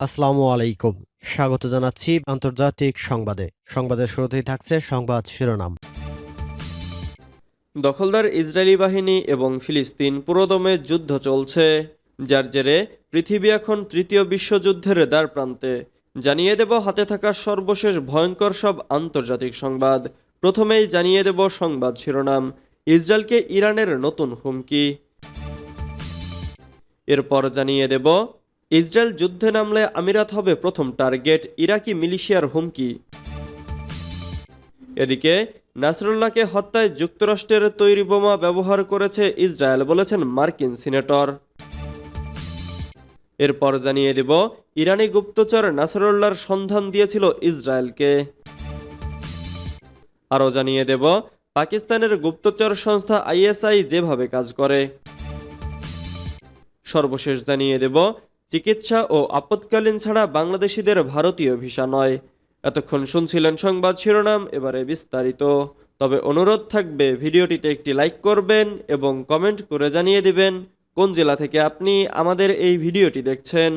আসসালামু আলাইকুম। স্বাগত জানাচ্ছি আন্তর্জাতিক সংবাদে। সংবাদের শুরুতেই থাকছে সংবাদ শিরোনাম। দখলদার ইসরায়েলি বাহিনী এবং ফিলিস্তিন পুরোদমে যুদ্ধ চলছে। যার জেরে পৃথিবী এখন তৃতীয় বিশ্বযুদ্ধের দ্বার প্রান্তে। জানিয়ে দেব হাতে থাকা সর্বশেষ ভয়ঙ্কর সব আন্তর্জাতিক সংবাদ। প্রথমেই জানিয়ে দেব সংবাদ শিরোনাম। ইসরায়েলকে ইরানের নতুন হুমকি। এরপর জানিয়ে দেব ইসরায়েল যুদ্ধে নামলে আমিরাত হবে প্রথম টার্গেট ইরাকি মিলিশিয়ার হুমকি। এদিকে নাসরুল্লাহকে হত্যায় যুক্তরাষ্ট্রের তৈরি বোমা ব্যবহার করেছে ইসরায়েল, বলেছেন মার্কিন সিনেটর। এরপর জানিয়ে দেব, ইরানি গুপ্তচর নাসরুল্লাহর সন্ধান দিয়েছিল ইসরায়েলকে। আরও জানিয়ে দেব, পাকিস্তানের গুপ্তচর সংস্থা আইএসআই যেভাবে কাজ করে। সর্বশেষ জানিয়ে দেব চিকিৎসা ও আপৎকালীন ছাড়া বাংলাদেশিদের ভারতীয় ভিসা নয়। এতক্ষণ শুনছিলেন সংবাদ শিরোনাম, এবারে বিস্তারিত। তবে অনুরোধ থাকবে, ভিডিওটিতে একটি লাইক করবেন এবং কমেন্ট করে জানিয়ে দিবেন কোন জেলা থেকে আপনি আমাদের এই ভিডিওটি দেখছেন।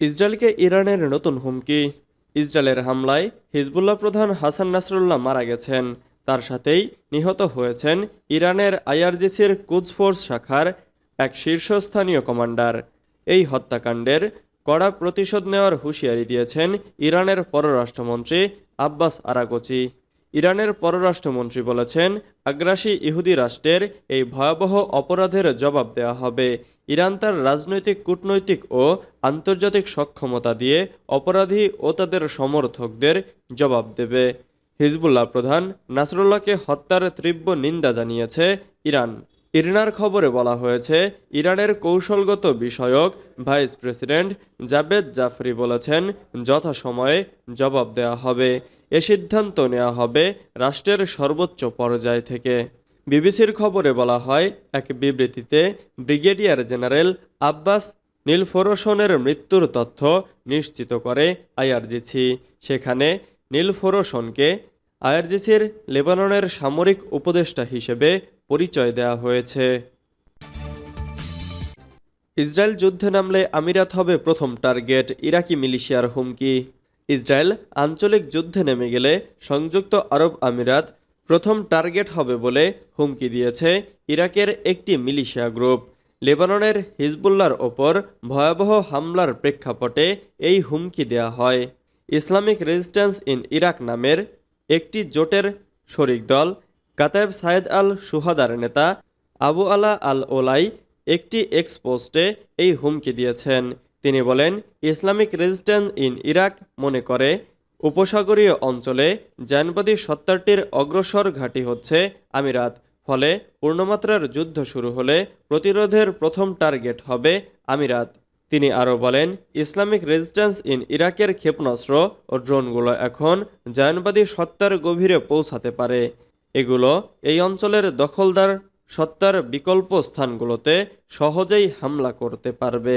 ইসরায়েলকে ইরানের নতুন হুমকি। ইসরায়েলের হামলায় হিজবুল্লাহ প্রধান হাসান নাসরুল্লাহ মারা গেছেন। তার সাথেই নিহত হয়েছেন ইরানের আইআরজিসির কুদস ফোর্স শাখার এক শীর্ষস্থানীয় কমান্ডার। এই হত্যাকাণ্ডের কড়া প্রতিশোধ নেওয়ার হুঁশিয়ারি দিয়েছেন ইরানের পররাষ্ট্রমন্ত্রী আব্বাস আরাগোচি। ইরানের পররাষ্ট্রমন্ত্রী বলেছেন, আগ্রাসী ইহুদি রাষ্ট্রের এই ভয়াবহ অপরাধের জবাব দেওয়া হবে। ইরান তার রাজনৈতিক, কূটনৈতিক ও আন্তর্জাতিক সক্ষমতা দিয়ে অপরাধী ও তাদের সমর্থকদের জবাব দেবে। হিজবুল্লাহ প্রধান নাসরুল্লাহকে হত্যার তীব্র নিন্দা জানিয়েছে ইরান। ইরনার খবরে বলা হয়েছে, ইরানের কৌশলগত বিষয়ক ভাইস প্রেসিডেন্ট জাবেদ জাফরি বলেছেন, যথাসময়ে জবাব দেওয়া হবে। এ সিদ্ধান্ত নেওয়া হবে রাষ্ট্রের সর্বোচ্চ পর্যায় থেকে। বিবিসির খবরে বলা হয়, এক বিবৃতিতে ব্রিগেডিয়ার জেনারেল আব্বাস নীলফোরসনের মৃত্যুর তথ্য নিশ্চিত করে আইআরজিসি। সেখানে নীলফোরসনকে আইআরজিসির লেবাননের সামরিক উপদেষ্টা হিসেবে পরিচয় দেয়া হয়েছে। ইসরায়েল যুদ্ধে নামলে আমিরাত হবে প্রথম টার্গেট, ইরাকি মিলিশিয়ার হুমকি। ইসরায়েল আঞ্চলিক যুদ্ধে নেমে গেলে সংযুক্ত আরব আমিরাত প্রথম টার্গেট হবে বলে হুমকি দিয়েছে ইরাকের একটি মিলিশিয়া গ্রুপ। লেবাননের হিজবুল্লার ওপর ভয়াবহ হামলার প্রেক্ষাপটে এই হুমকি দেয়া হয়। ইসলামিক রেজিস্ট্যান্স ইন ইরাক নামের একটি জোটের শরিক দল কাতায়েব সায়েদ আল সুহাদার নেতা আবু আলা আল ওলাই একটি এক্সপোস্টে এই হুমকি দিয়েছেন। তিনি বলেন, ইসলামিক রেজিস্ট্যান্স ইন ইরাক মনে করে, উপসাগরীয় অঞ্চলে জানবাদী সত্তারটির অগ্রসর ঘাঁটি হচ্ছে আমিরাত। ফলে পূর্ণমাত্রার যুদ্ধ শুরু হলে প্রতিরোধের প্রথম টার্গেট হবে আমিরাত। তিনি আরও বলেন, ইসলামিক রেজিস্ট্যান্স ইন ইরাকের ক্ষেপণাস্ত্র ও ড্রোনগুলো এখন জায়নবাদী সত্তার গভীরে পৌঁছাতে পারে। এগুলো এই অঞ্চলের দখলদার সত্তার বিকল্প স্থানগুলোতে সহজেই হামলা করতে পারবে।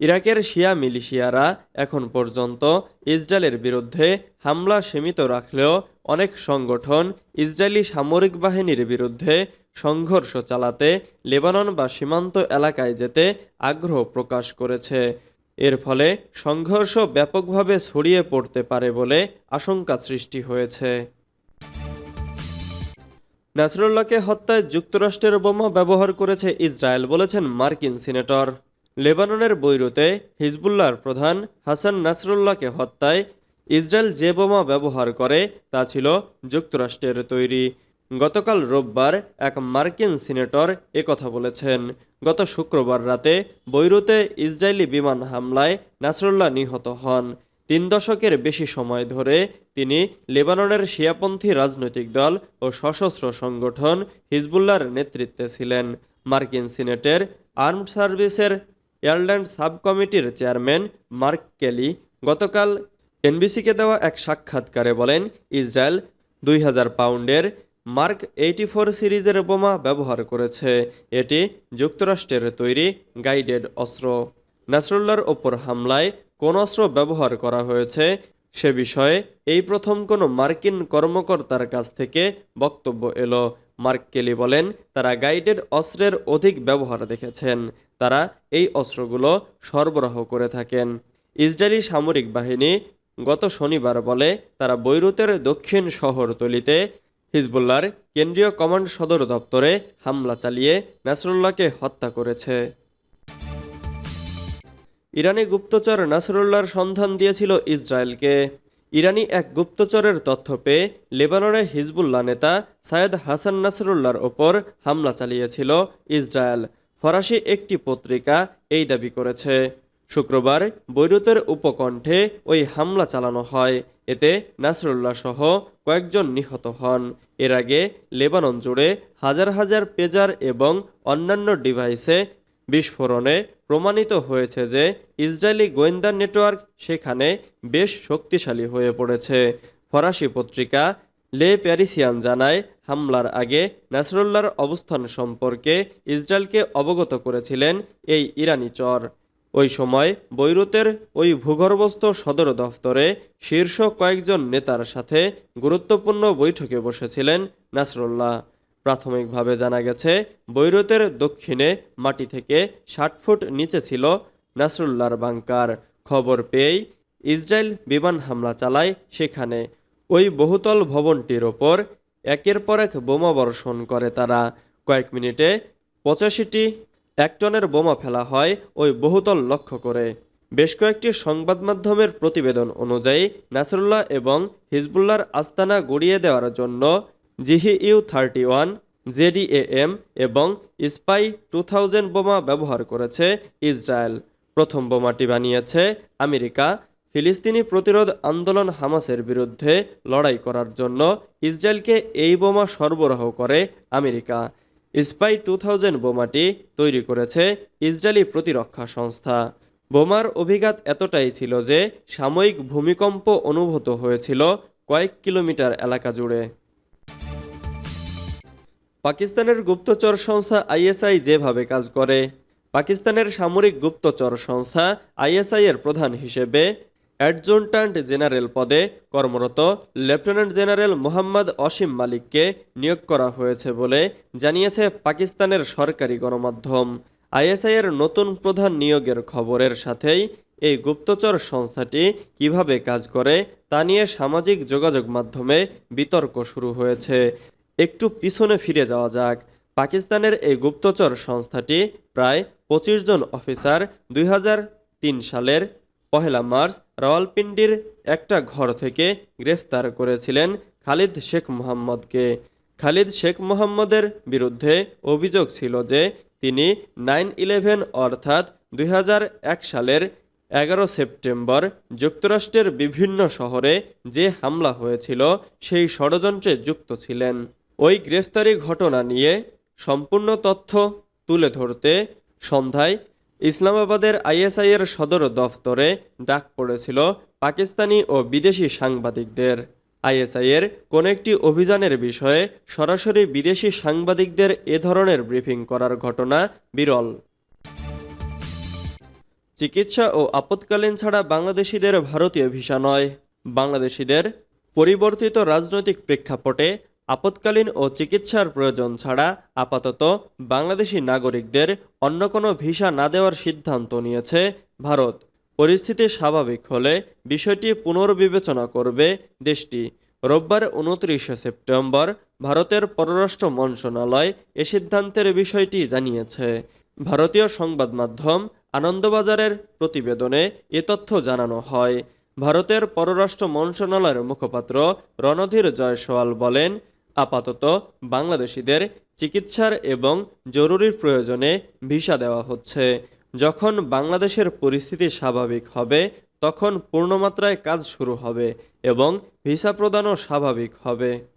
ইরাকের শিয়া মিলিশিয়ারা এখন পর্যন্ত ইসরায়েলের বিরুদ্ধে হামলা সীমিত রাখলেও অনেক সংগঠন ইসরায়েলি সামরিক বাহিনীর বিরুদ্ধে সংঘর্ষ চালাতে লেবানন বা সীমান্ত এলাকায় যেতে আগ্রহ প্রকাশ করেছে। এর ফলে সংঘর্ষ ব্যাপকভাবে ছড়িয়ে পড়তে পারে বলে আশঙ্কা সৃষ্টি হয়েছে। নাসরুল্লাহকে হত্যায় যুক্তরাষ্ট্রের বোমা ব্যবহার করেছে ইসরায়েল বলেছেন মার্কিন সিনেটর। লেবাননের বৈরুতে হিজবুল্লাহর প্রধান হাসান নাসরুল্লাহকে হত্যায় ইসরায়েল যে বোমা ব্যবহার করে তা ছিল যুক্তরাষ্ট্রের তৈরি। গতকাল রোববার এক মার্কিন সিনেটর একথা বলেছেন। গত শুক্রবার রাতে বৈরুতে ইসরায়েলি বিমান হামলায় নাসরুল্লাহ নিহত হন। তিন দশকের বেশি সময় ধরে তিনি লেবাননের শিয়াপন্থী রাজনৈতিক দল ও সশস্ত্র সংগঠন হিজবুল্লাহর নেতৃত্বে ছিলেন। মার্কিন সিনেটের আর্মড সার্ভিসের এয়ারল্যান্ড সাব কমিটির চেয়ারম্যান মার্ক কেলি গতকাল এনবিসিকে দেওয়া এক সাক্ষাৎকারে বলেন, ইসরায়েল দুই হাজার পাউন্ডের মার্ক এইটি ফোর সিরিজের বোমা ব্যবহার করেছে। এটি যুক্তরাষ্ট্রের তৈরি গাইডেড অস্ত্র। নাসরুল্লাহর ওপর হামলায় কোন অস্ত্র ব্যবহার করা হয়েছে সে বিষয়ে এই প্রথম কোনো মার্কিন কর্মকর্তার কাছ থেকে বক্তব্য এলো। মার্ক কেলি বলেন, তারা গাইডেড অস্ত্রের অধিক ব্যবহার দেখেছেন। তারা এই অস্ত্রগুলো সরবরাহ করে থাকেন। ইসরায়েলি সামরিক বাহিনী গত শনিবার বলে, তারা বৈরুতের দক্ষিণ শহরতলিতে হিজবুল্লাহর কেন্দ্রীয় কমান্ড সদর দপ্তরে হামলা চালিয়ে নাসরুল্লাহকে হত্যা করেছে। ইরানি গুপ্তচর নাসরুল্লাহর সন্ধান দিয়েছিল ইসরায়েলকে। ইরানি এক গুপ্তচরের তথ্য পেয়ে লেবাননে হিজবুল্লাহ নেতা সায়েদ হাসান নাসরুল্লাহর ওপর হামলা চালিয়েছিল ইসরায়েল। ফরাসি একটি পত্রিকা এই দাবি করেছে। শুক্রবার বৈরুতের উপকণ্ঠে ওই হামলা চালানো হয়। এতে নাসরুল্লাহ সহ কয়েকজন নিহত হন। এর আগে লেবানন জুড়ে হাজার হাজার পেজার এবং অন্যান্য ডিভাইসে বিস্ফোরণে প্রমাণিত হয়েছে যে ইসরায়েলি গোয়েন্দা নেটওয়ার্ক সেখানে বেশ শক্তিশালী হয়ে পড়েছে। ফরাসি পত্রিকা লে প্যারিসিয়ান জানায়, হামলার আগে নাসরুল্লাহর অবস্থান সম্পর্কে ইসরায়েলকে অবগত করেছিলেন এই ইরানি চর। ওই সময় বৈরুতের ওই ভূগর্ভস্থ সদর দফতরে শীর্ষ কয়েকজন নেতার সাথে গুরুত্বপূর্ণ বৈঠকে বসেছিলেন নাসরুল্লাহ। প্রাথমিকভাবে জানা গেছে, বৈরুতের দক্ষিণে মাটি থেকে ষাট ফুট নিচে ছিল নাসরুল্লাহর বাংকার। খবর পেয়েই ইসরায়েল বিমান হামলা চালায় সেখানে। ওই বহুতল ভবনটির ওপর একের পর এক বোমা বর্ষণ করে তারা। কয়েক মিনিটে পঁচাশিটি এক টনের বোমা ফেলা হয় ওই বহুতল লক্ষ্য করে। বেশ কয়েকটি সংবাদ মাধ্যমের প্রতিবেদন অনুযায়ী, নাসরুল্লাহ এবং হিজবুল্লাহর আস্তানা গড়িয়ে দেওয়ার জন্য জিহি ইউ থার্টি ওয়ান, জেডিএএম এবং স্পাই টু থাউজেন্ড বোমা ব্যবহার করেছে ইসরায়েল। প্রথম বোমাটি বানিয়েছে আমেরিকা, ফিলিস্তিনি প্রতিরোধ আন্দোলন হামাসের বিরুদ্ধে লড়াই করার জন্য ইসরায়েলকে এই বোমা সরবরাহ করে আমেরিকা। স্পাই টু থাউজেন্ড বোমাটি তৈরি করেছে ইসরায়েলি প্রতিরক্ষা সংস্থা। বোমার অভিঘাত এতটাই ছিল যে সাময়িক ভূমিকম্প অনুভূত হয়েছিল কয়েক কিলোমিটার এলাকা জুড়ে। পাকিস্তানের গুপ্তচর সংস্থা আইএসআই যেভাবে কাজ করে, পাকিস্তানের সামরিক গুপ্তচর সংস্থা আইএসআই এর প্রধান হিসেবে অ্যাডজুনট্যান্ট জেনারেল পদে কর্মরত লেফটেন্যান্ট জেনারেল মোহাম্মদ অসীম মালিককে নিয়োগ করা হয়েছে বলে জানিয়েছে পাকিস্তানের সরকারি গণমাধ্যম। আইএসআই এর নতুন প্রধান নিয়োগের খবরের সাথেই এই গুপ্তচর সংস্থাটি কীভাবে কাজ করে তা নিয়ে সামাজিক যোগাযোগ মাধ্যমে বিতর্ক শুরু হয়েছে। একটু পিছনে ফিরে যাওয়া যাক। পাকিস্তানের এই গুপ্তচর সংস্থাটি প্রায় পঁচিশ জন অফিসার দুই হাজার তিন সালের পহেলা মার্চ রাওয়ালপিন্ডির একটা ঘর থেকে গ্রেফতার করেছিলেন খালিদ শেখ মোহাম্মদকে। খালিদ শেখ মোহাম্মদের বিরুদ্ধে অভিযোগ ছিল যে তিনি নাইন ইলেভেন অর্থাৎ দুই হাজার এক সালের এগারো সেপ্টেম্বর যুক্তরাষ্ট্রের বিভিন্ন শহরে যে হামলা হয়েছিল সেই ষড়যন্ত্রে যুক্ত ছিলেন। ওই গ্রেফতারি ঘটনা নিয়ে সম্পূর্ণ তথ্য তুলে ধরতে সন্ধ্যায় ইসলামাবাদের আইএসআইয়ের সদর দফতরে ডাক পড়েছিল পাকিস্তানি ও বিদেশি সাংবাদিকদের। আইএসআইয়ের কোনো একটি অভিযানের বিষয়ে সরাসরি বিদেশি সাংবাদিকদের এ ধরনের ব্রিফিং করার ঘটনা বিরল। চিকিৎসা ও আপৎকালীন ছাড়া বাংলাদেশিদের ভারতীয় ভিসা নয়। বাংলাদেশিদের পরিবর্তিত রাজনৈতিক প্রেক্ষাপটে আপৎকালীন ও চিকিৎসার প্রয়োজন ছাড়া আপাতত বাংলাদেশি নাগরিকদের অন্য কোনো ভিসা না দেওয়ার সিদ্ধান্ত নিয়েছে ভারত। পরিস্থিতি স্বাভাবিক হলে বিষয়টি পুনর্বিবেচনা করবে দেশটি। রোববার উনত্রিশে সেপ্টেম্বর ভারতের পররাষ্ট্র মন্ত্রণালয় এ সিদ্ধান্তের বিষয়টি জানিয়েছে। ভারতীয় সংবাদ মাধ্যম আনন্দবাজারের প্রতিবেদনে এ তথ্য জানানো হয়। ভারতের পররাষ্ট্র মন্ত্রণালয়ের মুখপাত্র রণধীর জয়সওয়াল বলেন আপাতত বাংলাদেশিদের চিকিৎসার এবং জরুরি প্রয়োজনে ভিসা দেওয়া হচ্ছে। যখন বাংলাদেশের পরিস্থিতি স্বাভাবিক হবে, তখন পূর্ণমাত্রায় কাজ শুরু হবে এবং ভিসা প্রদানও স্বাভাবিক হবে।